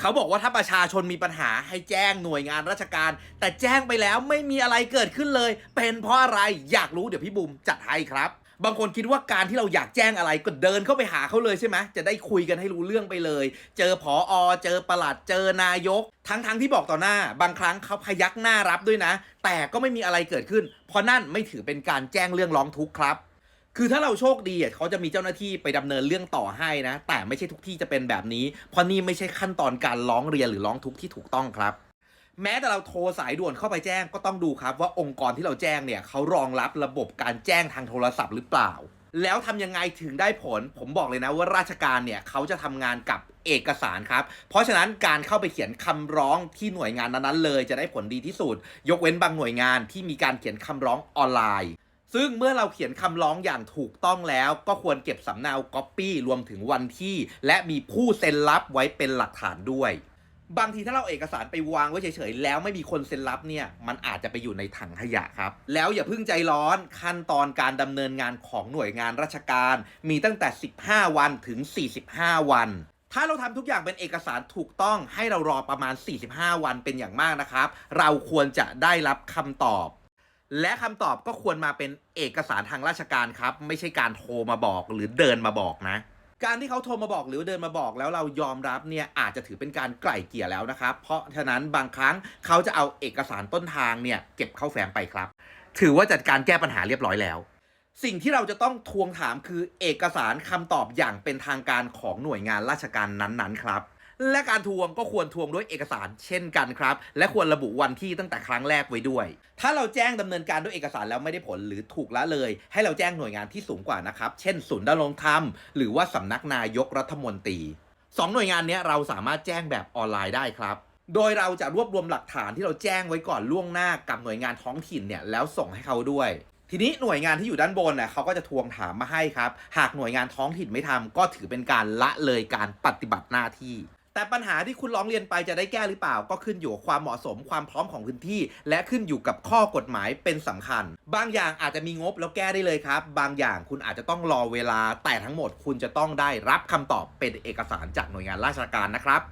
เขาบอกว่าถ้าประชาชนมีปัญหาให้แจ้งหน่วยงานราชการ แต่แจ้งไปแล้วไม่มีอะไรเกิดขึ้นเลย เป็นเพราะอะไรอยากรู้เดี๋ยวพี่บุ๋มจัดให้ครับ บางคนคิดว่าการที่เราอยากแจ้งอะไรก็เดินเข้าไปหาเขาเลยใช่ไหมจะได้คุยกันให้รู้เรื่องไปเลย เจอผออเจอประหลัดเจอนายก ทั้งๆทที่บอกต่อหน้า บางครั้งเขาพยักหน้ารับด้วยนะ แต่ก็ไม่มีอะไรเกิดขึ้น เพราะนั่นไม่ถือเป็นการแจ้งเรื่องร้องทุกข์ครับ คือถ้าเราโชคดีอะเขาจะมีเจ้าหน้าที่ไปดำเนินเรื่องต่อให้นะ แต่ไม่ใช่ทุกที่จะเป็นแบบนี้ เพราะนี่ไม่ใช่ขั้นตอนการร้องเรียนหรือร้องทุกข์ที่ถูกต้องครับ แม้แต่เราโทรสายด่วนเข้าไปแจ้งก็ต้องดูครับว่าองค์กรที่เราแจ้งเนี่ยเขารองรับระบบการแจ้งทางโทรศัพท์หรือเปล่า แล้วทำยังไงถึงได้ผล ผมบอกเลยนะว่าราชการเนี่ยเขาจะทำงานกับเอกสารครับ เพราะฉะนั้นการเข้าไปเขียนคำร้องที่หน่วยงานนั้นๆเลย จะได้ผลดีที่สุด ยกเว้นบางหน่วยงานที่มีการเขียนคำร้องออนไลน์ ซึ่งเมื่อเราเขียนคำร้องอย่างถูกต้องแล้วก็ควรเก็บสำเนาก๊อปปี้รวมถึงวันที่ และมีผู้เซ็นรับไว้เป็นหลักฐานด้วย บางทีถ้าเราเอกสารไปวางไว้เฉยๆ แล้วไม่มีคนเซ็นรับเนี่ยมันอาจจะไปอยู่ในถังขยะครับ แล้วอย่าเพิ่งใจร้อนขั้นตอนการดำเนินงานของหน่วยงานราชการ มีตั้งแต่ 15 วันถึง 45 วันถ้าเราทำทุกอย่างเป็นเอกสารถูกต้องให้เรารอประมาณ 45 วันเป็นอย่างมากนะครับ เราควรจะได้รับคำตอบ และคำตอบก็ควรมาเป็นเอกสารทางราชการครับ ไม่ใช่การโทรมาบอกหรือเดินมาบอกนะ การที่เขาโทรมาบอกหรือเดินมาบอกแล้วเรายอมรับเนี่ยอาจจะถือเป็นการไกล่เกี่ยแล้วนะครับ เพราะฉะนั้นบางครั้งเขาจะเอาเอกสารต้นทางเนี่ยเก็บเข้าแฟ้มไปครับ ถือว่าจัดการแก้ปัญหาเรียบร้อยแล้ว สิ่งที่เราจะต้องทวงถามคือเอกสารคำตอบอย่างเป็นทางการของหน่วยงานราชการนั้นๆ ครับ และการทวงก็ควรทวงด้วยเอกสารเช่นกันครับ และควรระบุวันที่ตั้งแต่ครั้งแรกไว้ด้วย ถ้าเราแจ้งดำเนินการด้วยเอกสารแล้วไม่ได้ผลหรือถูกละเลย ให้เราแจ้งหน่วยงานที่สูงกว่านะครับ เช่น ศูนย์ดำรงธรรม หรือว่าสำนักนายกรัฐมนตรีสองหน่วยงานนี้เราสามารถแจ้งแบบออนไลน์ได้ครับ โดยเราจะรวบรวมหลักฐานที่เราแจ้งไว้ก่อนล่วงหน้ากับหน่วยงานท้องถิ่นเนี่ยแล้วส่งให้เขาด้วยทีนี้หน่วยงานที่อยู่ด้านบนน่ะเขาก็จะทวงถามมาให้ครับ หากหน่วยงานท้องถิ่นไม่ทำก็ถือเป็นการละเลยการปฏิบัติหน้าที่ แต่ปัญหาที่คุณร้องเรียนไปจะได้แก้หรือเปล่า ก็ขึ้นอยู่กับความเหมาะสมความพร้อมของพื้นที่ และขึ้นอยู่กับข้อกฎหมายเป็นสำคัญ บางอย่างอาจจะมีงบแล้วแก้ได้เลยครับ บางอย่างคุณอาจจะต้องรอเวลา แต่ทั้งหมดคุณจะต้องได้รับคำตอบเป็นเอกสารจากหน่วยงานราชการนะครับ